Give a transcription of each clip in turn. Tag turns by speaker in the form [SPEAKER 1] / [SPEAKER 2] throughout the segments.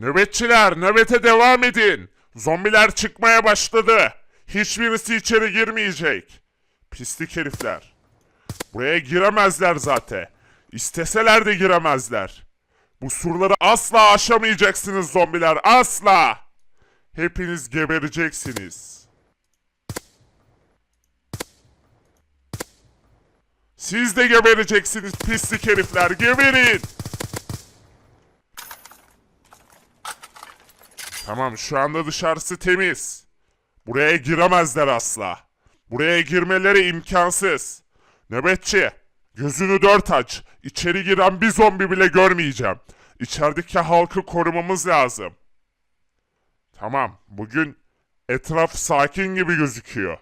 [SPEAKER 1] Nöbetçiler nöbete devam edin. Zombiler çıkmaya başladı. Hiçbirisi içeri girmeyecek. Pislik herifler. Buraya giremezler zaten. İsteseler de giremezler. Bu surları asla aşamayacaksınız zombiler asla. Hepiniz gebereceksiniz. Siz de gebereceksiniz pislik herifler geberin. Tamam şu anda dışarısı temiz. Buraya giremezler asla. Buraya girmeleri imkansız. Nöbetçi, gözünü dört aç. İçeri giren bir zombi bile görmeyeceğim. İçerideki halkı korumamız lazım. Tamam, bugün etraf sakin gibi gözüküyor.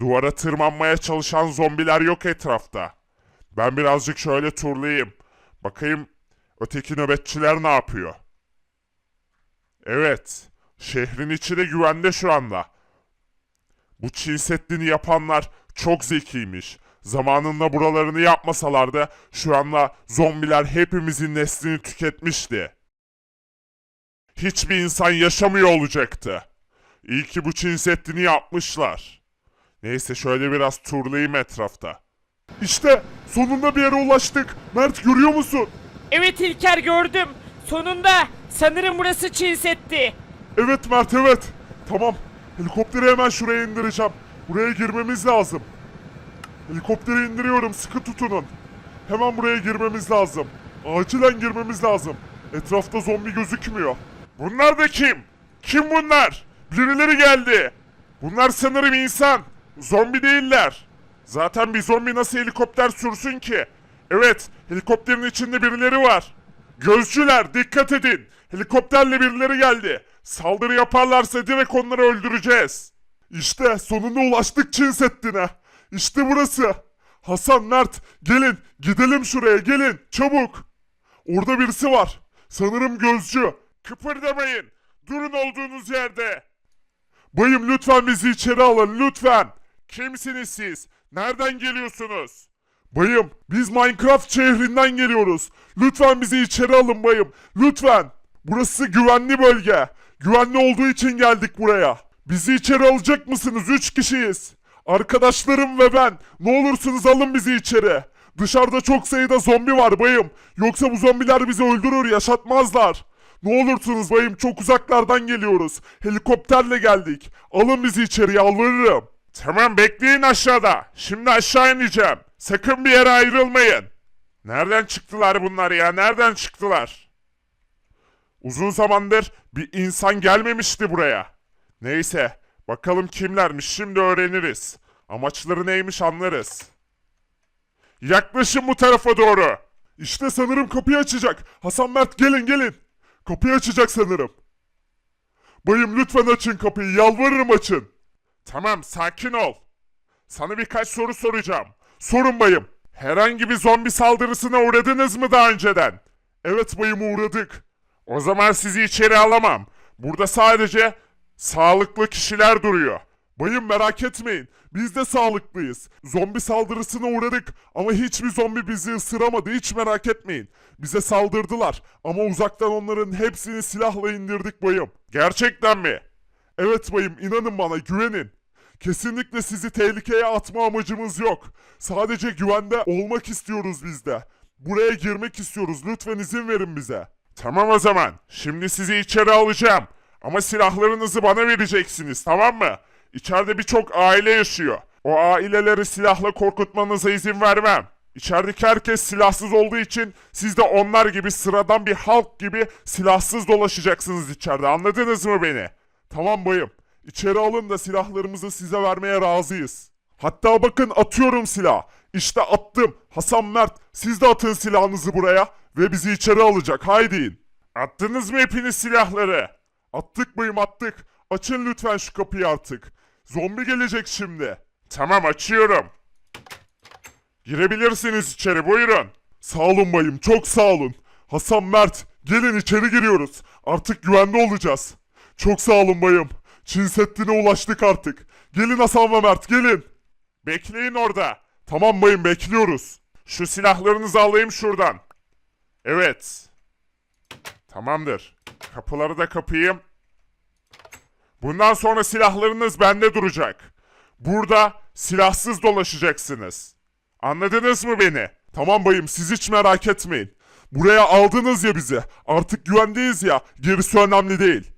[SPEAKER 1] Duvara tırmanmaya çalışan zombiler yok etrafta. Ben birazcık şöyle turlayayım. Bakayım öteki nöbetçiler ne yapıyor? Evet, şehrin içi de güvende şu anda. Bu Çin Seddi'ni yapanlar çok zekiymiş. Zamanında buralarını yapmasalardı şu anda zombiler hepimizin neslini tüketmişti. Hiçbir insan yaşamıyor olacaktı. İyi ki bu Çin Seddi'ni yapmışlar. Neyse şöyle biraz turlayayım etrafta. İşte sonunda bir yere ulaştık. Mert görüyor musun?
[SPEAKER 2] Evet İlker gördüm. Sonunda sanırım burası Çin Seddi.
[SPEAKER 1] Evet Mert evet. Tamam. Helikopteri hemen şuraya indireceğim. Buraya girmemiz lazım. Helikopteri indiriyorum sıkı tutunun. Hemen buraya girmemiz lazım. Acilen girmemiz lazım. Etrafta zombi gözükmüyor. Bunlar da kim? Kim bunlar? Birileri geldi. Bunlar sanırım insan. Zombi değiller. Zaten bir zombi nasıl helikopter sürsün ki? Evet, helikopterin içinde birileri var. Gözcüler dikkat edin. Helikopterle birileri geldi. Saldırı yaparlarsa direkt onları öldüreceğiz. İşte sonunda ulaştık Çin Seddi'ne. İşte burası. Hasan, Mert gelin gidelim şuraya gelin çabuk. Orada birisi var. Sanırım gözcü. Kıpırdamayın. Durun olduğunuz yerde. Bayım lütfen bizi içeri alın lütfen. Kimsiniz siz? Nereden geliyorsunuz? Bayım biz Minecraft şehrinden geliyoruz. Lütfen bizi içeri alın bayım. Lütfen. Burası güvenli bölge. Güvenli olduğu için geldik buraya. Bizi içeri alacak mısınız? Üç kişiyiz. Arkadaşlarım ve ben. Ne olursunuz alın bizi içeri. Dışarıda çok sayıda zombi var bayım. Yoksa bu zombiler bizi öldürür yaşatmazlar. Ne olursunuz bayım çok uzaklardan geliyoruz. Helikopterle geldik. Alın bizi içeri yalvarırım. Tamam bekleyin aşağıda. Şimdi aşağı ineceğim. Sakın bir yere ayrılmayın. Nereden çıktılar bunlar ya? Nereden çıktılar? Uzun zamandır bir insan gelmemişti buraya. Neyse, bakalım kimlermiş şimdi öğreniriz. Amaçları neymiş anlarız. Yaklaşın bu tarafa doğru. İşte sanırım kapıyı açacak. Hasan Mert gelin gelin. Kapıyı açacak sanırım. Bayım lütfen açın kapıyı. Yalvarırım açın. Tamam sakin ol. Sana birkaç soru soracağım. Sorun bayım. Herhangi bir zombi saldırısına uğradınız mı daha önceden? Evet bayım uğradık. O zaman sizi içeri alamam. Burada sadece sağlıklı kişiler duruyor. Bayım merak etmeyin. Biz de sağlıklıyız. Zombi saldırısına uğradık ama hiçbir zombi bizi ısıramadı. Hiç merak etmeyin. Bize saldırdılar ama uzaktan onların hepsini silahla indirdik bayım. Gerçekten mi? Evet bayım inanın bana güvenin. Kesinlikle sizi tehlikeye atma amacımız yok. Sadece güvende olmak istiyoruz biz de. Buraya girmek istiyoruz. Lütfen izin verin bize. Tamam o zaman. Şimdi sizi içeri alacağım. Ama silahlarınızı bana vereceksiniz tamam mı? İçeride birçok aile yaşıyor. O aileleri silahla korkutmanıza izin vermem. İçerideki herkes silahsız olduğu için siz de onlar gibi sıradan bir halk gibi silahsız dolaşacaksınız içeride. Anladınız mı beni? Tamam bayım. İçeri alın da silahlarımızı size vermeye razıyız. Hatta bakın atıyorum silah. İşte attım. Hasan Mert siz de atın silahınızı buraya ve bizi içeri alacak. Haydi in. Attınız mı hepiniz silahları? Attık bayım attık. Açın lütfen şu kapıyı artık. Zombi gelecek şimdi. Tamam açıyorum. Girebilirsiniz içeri buyurun. Sağ olun bayım çok sağ olun. Hasan Mert gelin içeri giriyoruz. Artık güvende olacağız. Çok sağ olun bayım. Çin Seddi'ne ulaştık artık. Gelin Hasan ve Mert gelin. Bekleyin orada. Tamam bayım bekliyoruz. Şu silahlarınızı alayım şuradan. Evet. Tamamdır. Kapıları da kapayım. Bundan sonra silahlarınız bende duracak. Burada silahsız dolaşacaksınız. Anladınız mı beni? Tamam bayım siz hiç merak etmeyin. Buraya aldınız ya bizi. Artık güvendeyiz ya. Gerisi önemli değil.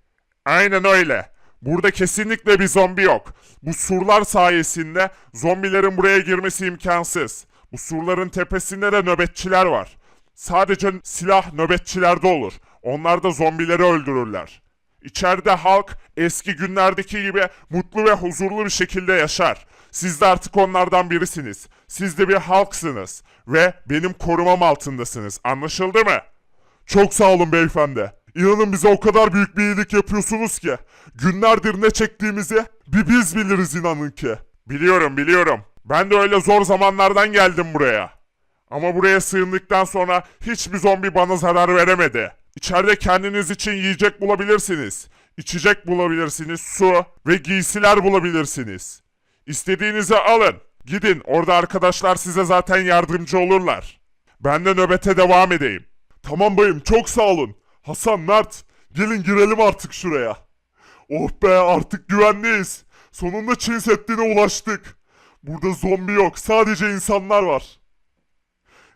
[SPEAKER 1] Aynen öyle. Burada kesinlikle bir zombi yok. Bu surlar sayesinde zombilerin buraya girmesi imkansız. Bu surların tepesinde de nöbetçiler var. Sadece silah nöbetçilerde olur. Onlar da zombileri öldürürler. İçeride halk eski günlerdeki gibi mutlu ve huzurlu bir şekilde yaşar. Siz de artık onlardan birisiniz. Siz de bir halksınız ve benim korumam altındasınız. Anlaşıldı mı? Çok sağ olun beyefendi. İnanın bize o kadar büyük bir iyilik yapıyorsunuz ki. Günlerdir ne çektiğimizi bir biz biliriz inanın ki. Biliyorum biliyorum. Ben de öyle zor zamanlardan geldim buraya. Ama buraya sığındıktan sonra hiçbir zombi bana zarar veremedi. İçeride kendiniz için yiyecek bulabilirsiniz. İçecek bulabilirsiniz, su ve giysiler bulabilirsiniz. İstediğinizi alın. Gidin, orada arkadaşlar size zaten yardımcı olurlar. Ben de nöbete devam edeyim. Tamam bayım, çok sağ olun. Hasan, Mert, gelin girelim artık şuraya. Oh be, artık güvendeyiz. Sonunda Çin Seddi'ne ulaştık. Burada zombi yok, sadece insanlar var.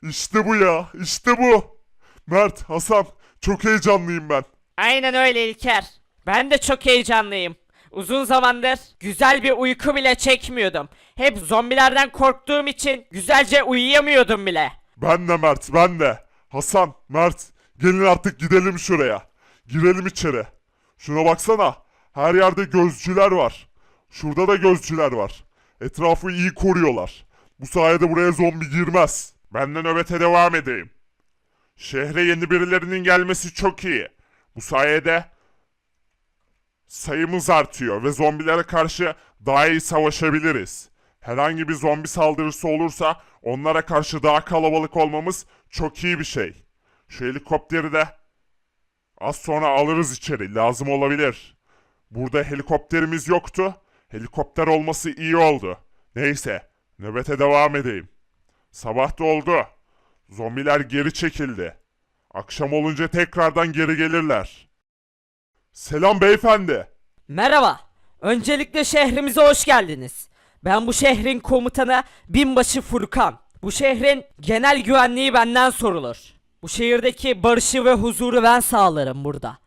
[SPEAKER 1] İşte bu ya, işte bu. Mert, Hasan, çok heyecanlıyım ben.
[SPEAKER 2] Aynen öyle İlker. Ben de çok heyecanlıyım. Uzun zamandır güzel bir uyku bile çekmiyordum. Hep zombilerden korktuğum için güzelce uyuyamıyordum bile.
[SPEAKER 1] Ben de Mert, ben de. Hasan, Mert, gelin artık gidelim şuraya. Girelim içeri. Şuna baksana, her yerde gözcüler var. Şurada da gözcüler var. Etrafı iyi koruyorlar. Bu sayede buraya zombi girmez. Ben de nöbete devam edeyim. Şehre yeni birilerinin gelmesi çok iyi. Bu sayede sayımız artıyor ve zombilere karşı daha iyi savaşabiliriz. Herhangi bir zombi saldırısı olursa onlara karşı daha kalabalık olmamız çok iyi bir şey. Şu helikopteri de az sonra alırız içeri. Lazım olabilir. Burada helikopterimiz yoktu. Helikopter olması iyi oldu. Neyse, nöbete devam edeyim. Sabah da oldu. Zombiler geri çekildi. Akşam olunca tekrardan geri gelirler. Selam beyefendi.
[SPEAKER 2] Merhaba. Öncelikle şehrimize hoş geldiniz. Ben bu şehrin komutanı Binbaşı Furkan. Bu şehrin genel güvenliği benden sorulur. Bu şehirdeki barışı ve huzuru ben sağlarım burada.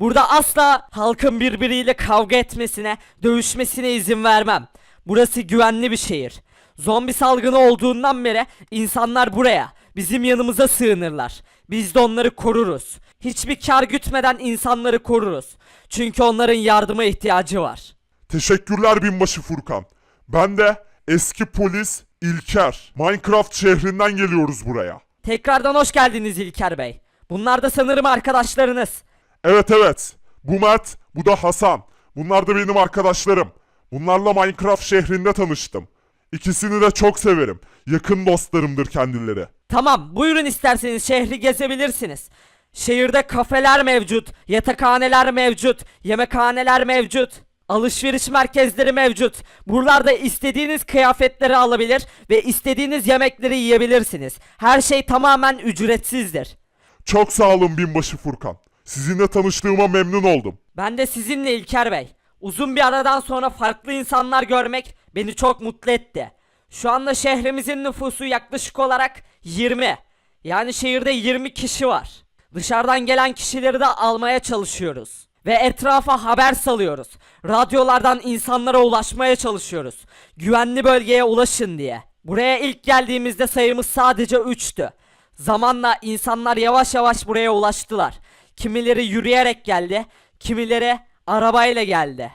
[SPEAKER 2] Burada asla halkın birbiriyle kavga etmesine, dövüşmesine izin vermem. Burası güvenli bir şehir. Zombi salgını olduğundan beri insanlar buraya, bizim yanımıza sığınırlar. Biz de onları koruruz. Hiçbir kar gütmeden insanları koruruz. Çünkü onların yardıma ihtiyacı var.
[SPEAKER 1] Teşekkürler binbaşı Furkan. Ben de eski polis İlker. Minecraft şehrinden geliyoruz buraya.
[SPEAKER 2] Tekrardan hoş geldiniz İlker Bey. Bunlar da sanırım arkadaşlarınız.
[SPEAKER 1] Evet evet. Bu Mert, bu da Hasan. Bunlar da benim arkadaşlarım. Bunlarla Minecraft şehrinde tanıştım. İkisini de çok severim. Yakın dostlarımdır kendileri.
[SPEAKER 2] Tamam, buyurun isterseniz şehri gezebilirsiniz. Şehirde kafeler mevcut, yatakhaneler mevcut, yemekhaneler mevcut, alışveriş merkezleri mevcut. Buralarda istediğiniz kıyafetleri alabilir ve istediğiniz yemekleri yiyebilirsiniz. Her şey tamamen ücretsizdir.
[SPEAKER 1] Çok sağ olun binbaşı Furkan. Sizinle tanıştığıma memnun oldum.
[SPEAKER 2] Ben de sizinle İlker Bey. Uzun bir aradan sonra farklı insanlar görmek beni çok mutlu etti. Şu anda şehrimizin nüfusu yaklaşık olarak 20. Yani şehirde 20 kişi var. Dışarıdan gelen kişileri de almaya çalışıyoruz. Ve etrafa haber salıyoruz. Radyolardan insanlara ulaşmaya çalışıyoruz. Güvenli bölgeye ulaşın diye. Buraya ilk geldiğimizde sayımız sadece 3'tü. Zamanla insanlar yavaş yavaş buraya ulaştılar. Kimileri yürüyerek geldi, kimileri arabayla geldi.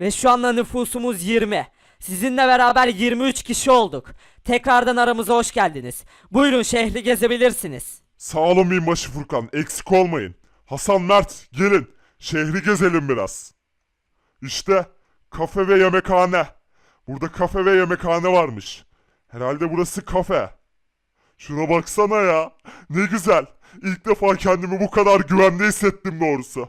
[SPEAKER 2] Ve şu anda nüfusumuz 20. Sizinle beraber 23 kişi olduk. Tekrardan aramıza hoş geldiniz. Buyurun şehri gezebilirsiniz.
[SPEAKER 1] Sağ olun binbaşı Furkan. Eksik olmayın. Hasan Mert gelin. Şehri gezelim biraz. İşte kafe ve yemekhane. Burada kafe ve yemekhane varmış. Herhalde burası kafe. Şuna baksana ya. Ne güzel. İlk defa kendimi bu kadar güvende hissettim doğrusu.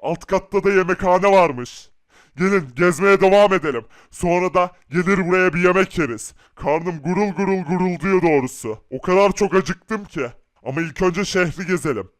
[SPEAKER 1] Alt katta da yemekhane varmış. Gelin gezmeye devam edelim. Sonra da gelir buraya bir yemek yeriz. Karnım gurul gurul gurulduyor doğrusu. O kadar çok acıktım ki. Ama ilk önce şehri gezelim.